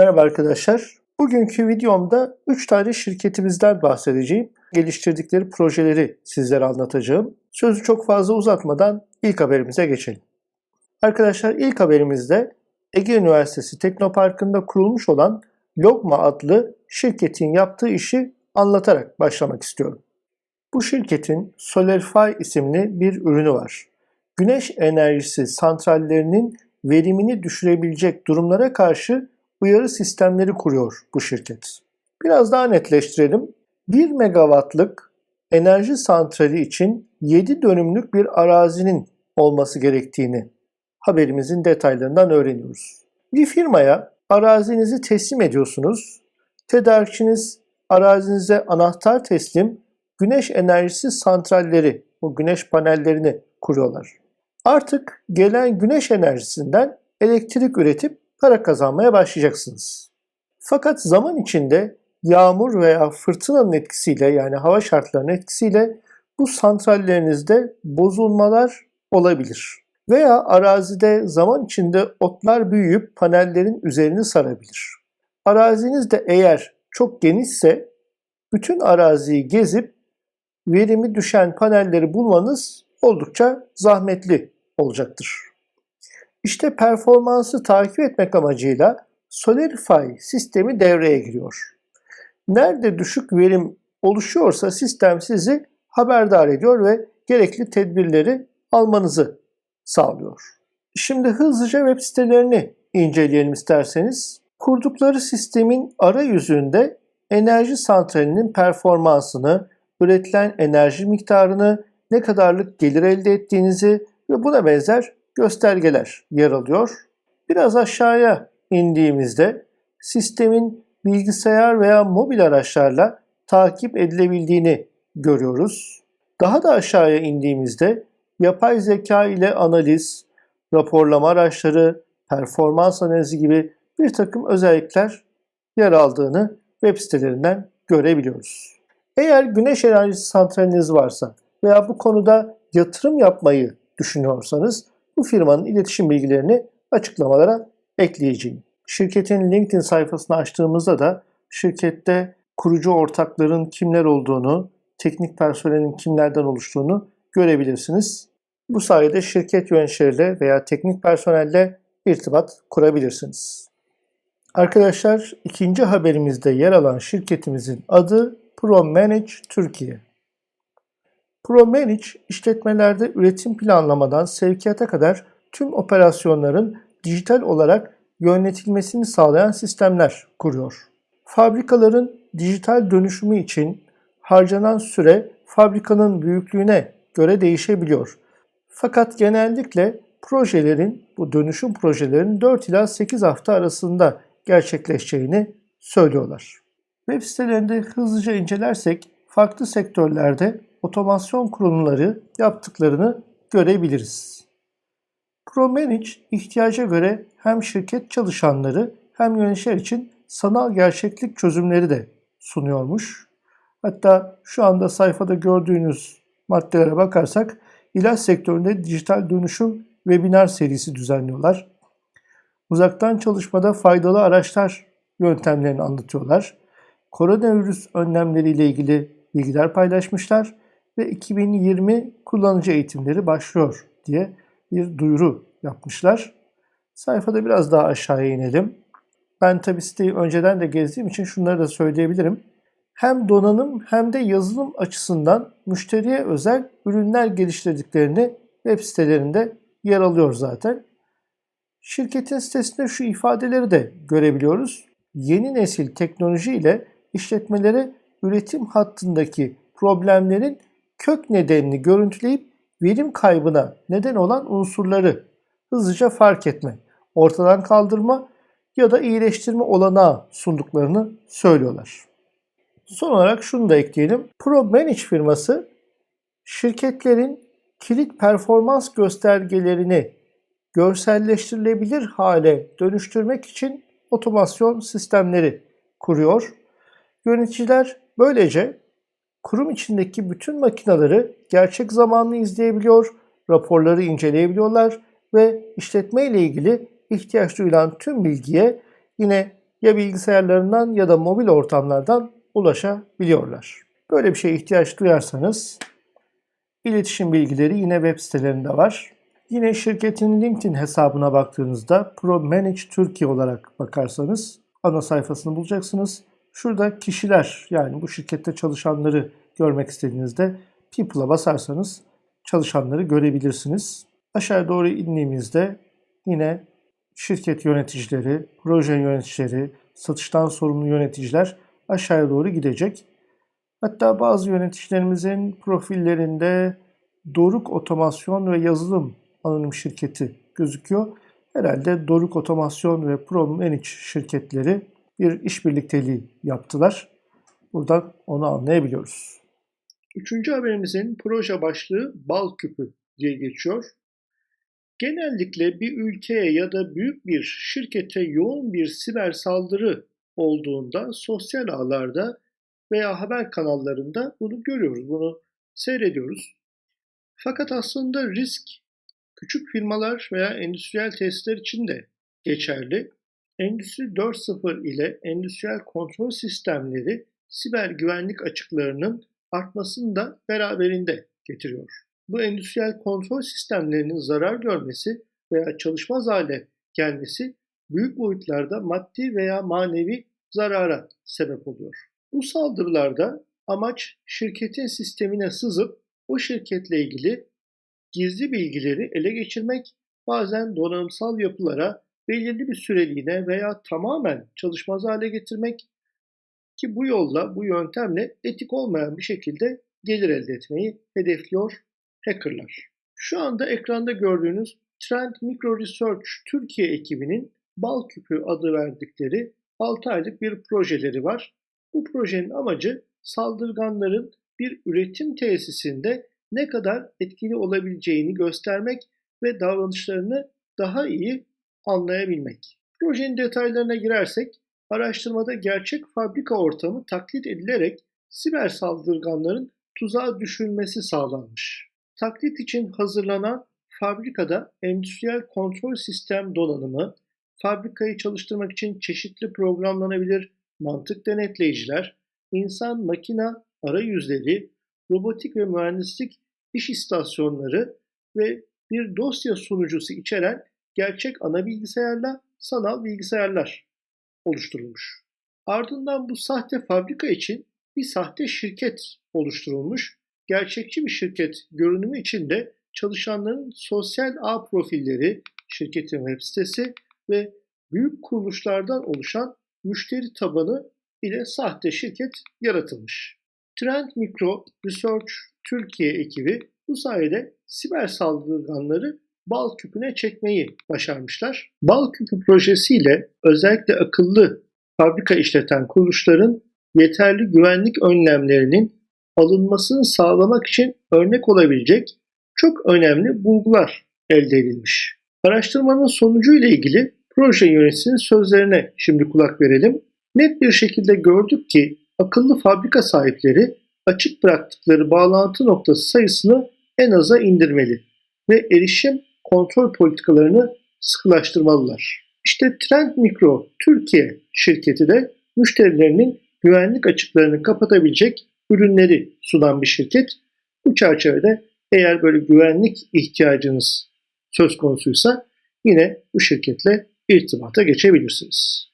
Merhaba arkadaşlar. Bugünkü videomda 3 tane şirketimizden bahsedeceğim. Geliştirdikleri projeleri sizlere anlatacağım. Sözü çok fazla uzatmadan ilk haberimize geçelim. Arkadaşlar ilk haberimizde Ege Üniversitesi Teknoparkı'nda kurulmuş olan Logma adlı şirketin yaptığı işi anlatarak başlamak istiyorum. Bu şirketin Solarify isimli bir ürünü var. Güneş enerjisi santrallerinin verimini düşürebilecek durumlara karşı uyarı sistemleri kuruyor bu şirket. Biraz daha netleştirelim. 1 megawattlık enerji santrali için 7 dönümlük bir arazinin olması gerektiğini haberimizin detaylarından öğreniyoruz. Bir firmaya arazinizi teslim ediyorsunuz. Tedarikçiniz arazinize anahtar teslim güneş enerjisi santralleri, bu güneş panellerini kuruyorlar. Artık gelen güneş enerjisinden elektrik üretip para kazanmaya başlayacaksınız. Fakat zaman içinde yağmur veya fırtınanın etkisiyle yani hava şartlarının etkisiyle bu santrallerinizde bozulmalar olabilir. Veya arazide zaman içinde otlar büyüyüp panellerin üzerini sarabilir. Araziniz de eğer çok genişse bütün araziyi gezip verimi düşen panelleri bulmanız oldukça zahmetli olacaktır. İşte performansı takip etmek amacıyla Solarify sistemi devreye giriyor. Nerede düşük verim oluşuyorsa sistem sizi haberdar ediyor ve gerekli tedbirleri almanızı sağlıyor. Şimdi hızlıca web sitelerini inceleyelim isterseniz. Kurdukları sistemin arayüzünde enerji santralinin performansını, üretilen enerji miktarını, ne kadarlık gelir elde ettiğinizi ve buna benzer göstergeler yer alıyor. Biraz aşağıya indiğimizde sistemin bilgisayar veya mobil araçlarla takip edilebildiğini görüyoruz. Daha da aşağıya indiğimizde yapay zeka ile analiz, raporlama araçları, performans analizi gibi bir takım özellikler yer aldığını web sitelerinden görebiliyoruz. Eğer güneş enerjisi santraliniz varsa veya bu konuda yatırım yapmayı düşünüyorsanız bu firmanın iletişim bilgilerini açıklamalara ekleyeceğim. Şirketin LinkedIn sayfasını açtığımızda da şirkette kurucu ortakların kimler olduğunu, teknik personelin kimlerden oluştuğunu görebilirsiniz. Bu sayede şirket yöneticileriyle veya teknik personelle irtibat kurabilirsiniz. Arkadaşlar ikinci haberimizde yer alan şirketimizin adı ProManage Türkiye. ProManage işletmelerde üretim planlamadan sevkiyata kadar tüm operasyonların dijital olarak yönetilmesini sağlayan sistemler kuruyor. Fabrikaların dijital dönüşümü için harcanan süre fabrikanın büyüklüğüne göre değişebiliyor. Fakat genellikle projelerin, bu dönüşüm projelerin 4 ila 8 hafta arasında gerçekleşeceğini söylüyorlar. Web sitelerinde hızlıca incelersek farklı sektörlerde otomasyon kurumları yaptıklarını görebiliriz. ProManage ihtiyaca göre hem şirket çalışanları hem yöneticiler için sanal gerçeklik çözümleri de sunuyormuş. Hatta şu anda sayfada gördüğünüz maddelere bakarsak ilaç sektöründe dijital dönüşüm webinar serisi düzenliyorlar. Uzaktan çalışmada faydalı araçlar yöntemlerini anlatıyorlar. Koronavirüs önlemleriyle ilgili bilgiler paylaşmışlar ve 2020 kullanıcı eğitimleri başlıyor diye bir duyuru yapmışlar. Sayfada biraz daha aşağıya inelim. Ben tabi siteyi önceden de gezdiğim için şunları da söyleyebilirim. Hem donanım hem de yazılım açısından müşteriye özel ürünler geliştirdiklerini web sitelerinde yer alıyor zaten. Şirketin sitesinde şu ifadeleri de görebiliyoruz. Yeni nesil teknoloji ile işletmelere üretim hattındaki problemlerin kök nedenini görüntüleyip verim kaybına neden olan unsurları hızlıca fark etme, ortadan kaldırma ya da iyileştirme olanağı sunduklarını söylüyorlar. Son olarak şunu da ekleyelim. ProManage firması şirketlerin kilit performans göstergelerini görselleştirilebilir hale dönüştürmek için otomasyon sistemleri kuruyor. Yöneticiler böylece kurum içindeki bütün makinaları gerçek zamanlı izleyebiliyor, raporları inceleyebiliyorlar ve işletme ile ilgili ihtiyaç duyulan tüm bilgiye yine ya bilgisayarlarından ya da mobil ortamlardan ulaşabiliyorlar. Böyle bir şeye ihtiyaç duyarsanız iletişim bilgileri yine web sitelerinde var. Yine şirketin LinkedIn hesabına baktığınızda Pro Manage Türkiye olarak bakarsanız ana sayfasını bulacaksınız. Şurada kişiler yani bu şirkette çalışanları görmek istediğinizde People'a basarsanız çalışanları görebilirsiniz. Aşağı doğru indiğimizde yine şirket yöneticileri, proje yöneticileri, satıştan sorumlu yöneticiler aşağıya doğru gidecek. Hatta bazı yöneticilerimizin profillerinde Doruk Otomasyon ve Yazılım Anonim Şirketi gözüküyor. Herhalde Doruk Otomasyon ve Pro Manage şirketleri bir iş birlikteliği yaptılar. Buradan onu anlayabiliyoruz. Üçüncü haberimizin proje başlığı bal küpü diye geçiyor. Genellikle bir ülkeye ya da büyük bir şirkete yoğun bir siber saldırı olduğunda sosyal ağlarda veya haber kanallarında bunu görüyoruz, bunu seyrediyoruz. Fakat aslında risk küçük firmalar veya endüstriyel tesisler için de geçerli. Endüstri 4.0 ile endüstriyel kontrol sistemleri siber güvenlik açıklarının artmasını da beraberinde getiriyor. Bu endüstriyel kontrol sistemlerinin zarar görmesi veya çalışmaz hale gelmesi büyük boyutlarda maddi veya manevi zarara sebep oluyor. Bu saldırılarda amaç şirketin sistemine sızıp o şirketle ilgili gizli bilgileri ele geçirmek, bazen donanımsal yapılara belirli bir süreliğine veya tamamen çalışmaz hale getirmek ki bu yolla, bu yöntemle etik olmayan bir şekilde gelir elde etmeyi hedefliyor hackerlar. Şu anda ekranda gördüğünüz Trend Micro Research Türkiye ekibinin Bal Küpü adı verdikleri 6 aylık bir projeleri var. Bu projenin amacı saldırganların bir üretim tesisinde ne kadar etkili olabileceğini göstermek ve davranışlarını daha iyi anlayabilmek. Projenin detaylarına girersek, araştırmada gerçek fabrika ortamı taklit edilerek siber saldırganların tuzağa düşülmesi sağlanmış. Taklit için hazırlanan fabrikada endüstriyel kontrol sistem donanımı, fabrikayı çalıştırmak için çeşitli programlanabilir mantık denetleyiciler, insan makina arayüzleri, robotik ve mühendislik iş istasyonları ve bir dosya sunucusu içeren gerçek ana bilgisayarla sanal bilgisayarlar oluşturulmuş. Ardından bu sahte fabrika için bir sahte şirket oluşturulmuş. Gerçekçi bir şirket görünümü içinde çalışanların sosyal ağ profilleri, şirketin web sitesi ve büyük kuruluşlardan oluşan müşteri tabanı ile sahte şirket yaratılmış. Trend Micro Research Türkiye ekibi bu sayede siber saldırganları bal küpüne çekmeyi başarmışlar. Bal küpü projesiyle özellikle akıllı fabrika işleten kuruluşların yeterli güvenlik önlemlerinin alınmasını sağlamak için örnek olabilecek çok önemli bulgular elde edilmiş. Araştırmanın sonucu ile ilgili proje yöneticisinin sözlerine şimdi kulak verelim. Net bir şekilde gördük ki akıllı fabrika sahipleri açık bıraktıkları bağlantı noktası sayısını en aza indirmeli ve erişim kontrol politikalarını sıkılaştırmalılar. İşte Trend Micro Türkiye şirketi de müşterilerinin güvenlik açıklarını kapatabilecek ürünleri sunan bir şirket. Bu çerçevede eğer böyle güvenlik ihtiyacınız söz konusuysa yine bu şirketle irtibata geçebilirsiniz.